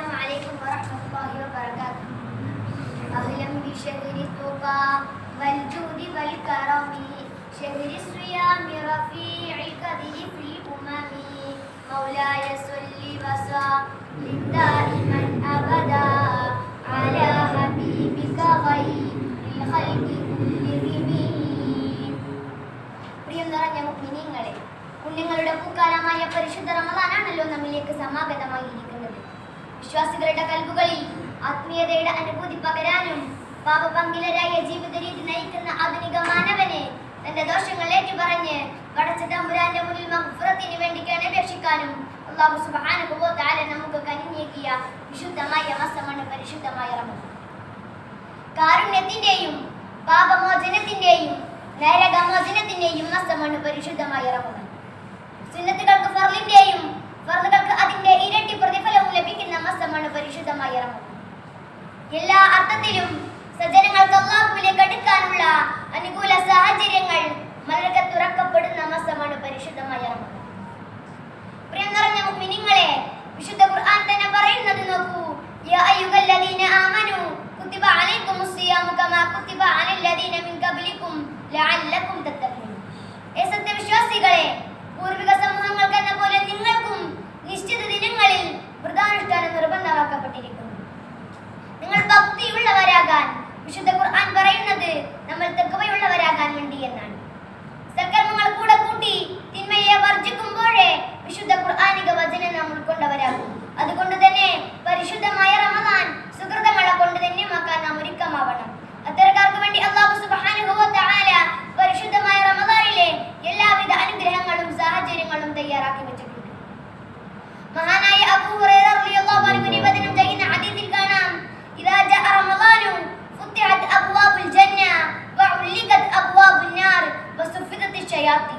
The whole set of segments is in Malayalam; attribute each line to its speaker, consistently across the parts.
Speaker 1: السلام عليكم ورحمة الله وبركاته أهلا بشهر التقى والجود والكرم شهر الصيام رفيع القدر في الأمم مولاي صل وسلم دائما أبدا على حبيبك خير الخلق كلهم പ്രിയം നിറഞ്ഞ മുഗ്മിനീങ്ങളെ പുണ്യങ്ങളുടെ പൂക്കാലമായ പരിശുദ്ധ റമദാനാണല്ലോ നമ്മിലേക്ക് സമാഗതമായിരിക്കുന്നത് വിശ്വാസികളുടെ കൽബുകളിൽ ആത്മീയതയുടെ അനുഭൂതി പകരാനും പാപപങ്കിലരായ ജീവിത രീതി നയിക്കുന്ന ആധുനിക മാനവനെ തന്റെ ദോഷങ്ങൾ ഏറ്റുപറഞ്ഞ് പടച്ച തമ്പുരാന്റെ മുന്നിൽ മഹ്ഫുറത്തിന് വേണ്ടി അപേക്ഷിക്കാനും അള്ളാഹു സുബ്ഹാനഹു താര നമുക്ക് കനിഞ്ഞേക്കിയ വിശുദ്ധമായ മാസമാണ് പരിശുദ്ധമായ റമദാൻ. കാരുണ്യത്തിന്റെയും പാപമോചനത്തിന്റെയും നരകമോചനത്തിന്റെയും മാസമാണ് പരിശുദ്ധമായ റമദാൻ. സുന്നത്തുകൾക്ക് ഫർലിന്റെയും ഫർലുകൾക്ക് അതിന്റെ ഇരട്ടി പ്രതിഫലവും ലഭിക്കുന്ന മാസമാണ് പരിശുദ്ധമായ റമദാൻ എല്ലാ അർത്ഥത്തിലും സജ്ജനങ്ങൾക്ക് അള്ളാഹുവിലേക്ക് അടുക്കാനുള്ള അനുകൂല സാഹചര്യങ്ങൾ മലരൊക്കെ തുറക്കപ്പെടുന്ന മാസമാണ് പരിശുദ്ധമായ റമദാൻ പ്രിയം നിറഞ്ഞ മുഅ്മിനീങ്ങളെ വിശുദ്ധ ഖുർആൻ തന്നെ പറയുന്നത് നോക്കൂ. യാ അയ്യുഹല്ലദീന ആമനു കുതിബ അലൈക്കുമുസ് കമാ കുത്തിബ അലല്ലദീന മിൻ ഖബ്ലിക്കും ലഅല്ലക്കും തത്തഖൂൻ ഏ സത്യവിശ്വാസികളെ പൂർവിക സമൂഹങ്ങൾക്ക് എന്ന പോലെ നിങ്ങൾക്കും സാഹചര്യങ്ങളും തയ്യാറാക്കി വെച്ചിട്ടുണ്ട്. മഹാനായ അബൂ ഹുറൈറ റളിയല്ലാഹു അൻഹു നിവേദനം ചെയ്യുന്ന ഹദീസിൽ കാണാം. ഇദാ ജഅ റമളാനു ഫുത്തിഹത് അബ്വാബുൽ ജന്ന വഉല്ലിഖത് അബ്വാബുൻ നാർ വസുഫിദത് ശയാത്തി.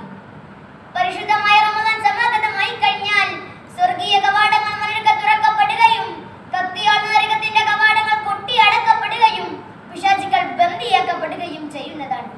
Speaker 1: പരിശുദ്ധമായ റമളാൻ സമാഗതമായി കഴിഞ്ഞാൽ സ്വർഗീയ കവാടങ്ങൾ മനുഷ്യർക്ക് തുറക്കപ്പെടുകയും കത്തിയാൾ നരകത്തിന്റെ കവാടങ്ങൾ കൊട്ടി അടക്കപ്പെടുകയും പിശാചികൾ ബന്ദിയാക്കപ്പെടുകയും ചെയ്യുന്നതാണ്.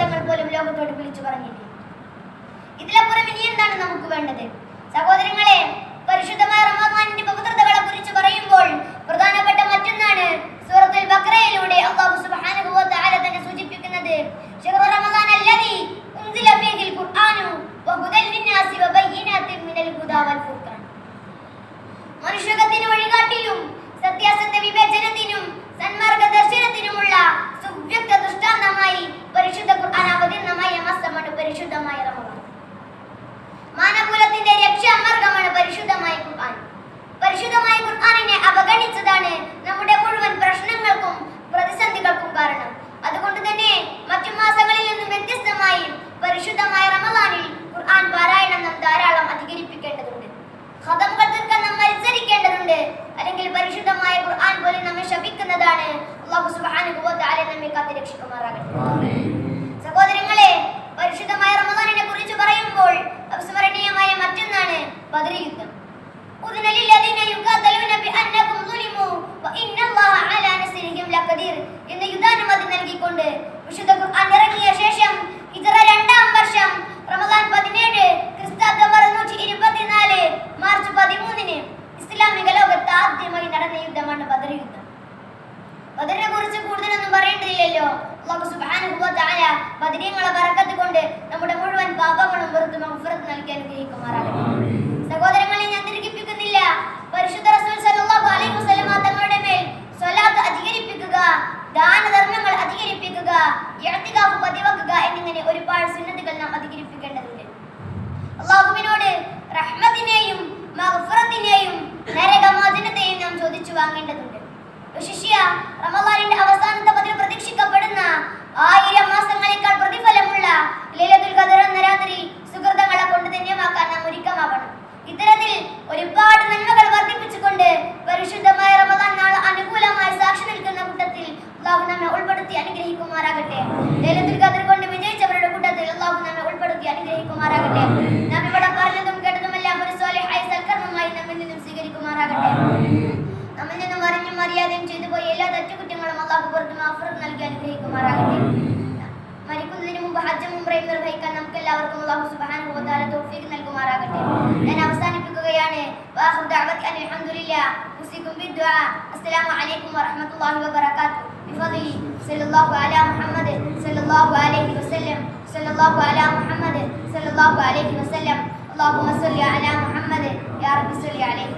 Speaker 1: തങ്ങൾ പോലും ഇതിലപ്പുറം നമുക്ക് വേണ്ടത്? സഹോദരങ്ങളെ പരിശുദ്ധമായ കുറിച്ച് പറയുമ്പോൾ പ്രധാനപ്പെട്ട മറ്റൊന്നാണ് സൂറത്തുൽ ബക്രയിലൂടെ അല്ലാഹു സുബ്ഹാനഹു എന്നതാണ് അള്ളാഹു തആല നമ്മെ കാത്തി രക്ഷിക്കുമാറാകട്ടെ സഹോദരങ്ങളെ പരിശുദ്ധമായ റമദാനിനെ കുറിച്ച് പറയുമ്പോൾ അവിസ്മരണീയമായ മറ്റൊന്നാണ് ബദരി യുദ്ധം. എന്ന യുദ്ധാനുമതി നൽകിക്കൊണ്ട് വിശുദ്ധ ഖുർആൻ ഇറങ്ങിയ ശേഷം ഇത്ര രണ്ടാം വർഷം റമദാൻ പതിനേഴ് ക്രിസ്താബ്ദം അറുന്നൂറ്റി സൂചിപ്പിക്കേണ്ടതുണ്ട് അള്ളാഹുവിനോട് റഹ്മത്തിനെയും മഹഫറത്തിനെയും നരകമോചനത്തെയും നാം ചോദിച്ചു വാങ്ങേണ്ടതുണ്ട്. വിശിഷ്യ റമലാനിന്റെ അവസാനത്തെ പതിൽ പ്രതീക്ഷിക്കപ്പെടുന്ന ആയിരം മാസങ്ങളെക്കാൾ അഭിപ്രായം നിർവഹിക്കാൻ നമുക്ക് എല്ലാവർക്കും അള്ളാഹു സുബാൻ ഗോദാല തോഫീക്ക് നൽകുമാറാകട്ടെ. ഞാൻ അവസാനിപ്പിക്കുകയാണ്. അസ്സലാമു അലൈക്കും വറഹ്മത്തുള്ളാഹി വബറകാതുഹു. ബിഫദ്ലി സല്ലല്ലാഹു അലാ മുഹമ്മദ് സല്ലല്ലാഹു അലൈഹി വസല്ലം. സല്ലല്ലാഹു അലാ മുഹമ്മദ് സല്ലല്ലാഹു അലൈഹി വസല്ലം. അല്ലാഹുമ്മ സല്ലി അലാ മുഹമ്മദ്. യാ റബ്ബി സല്ലി അലൈഹി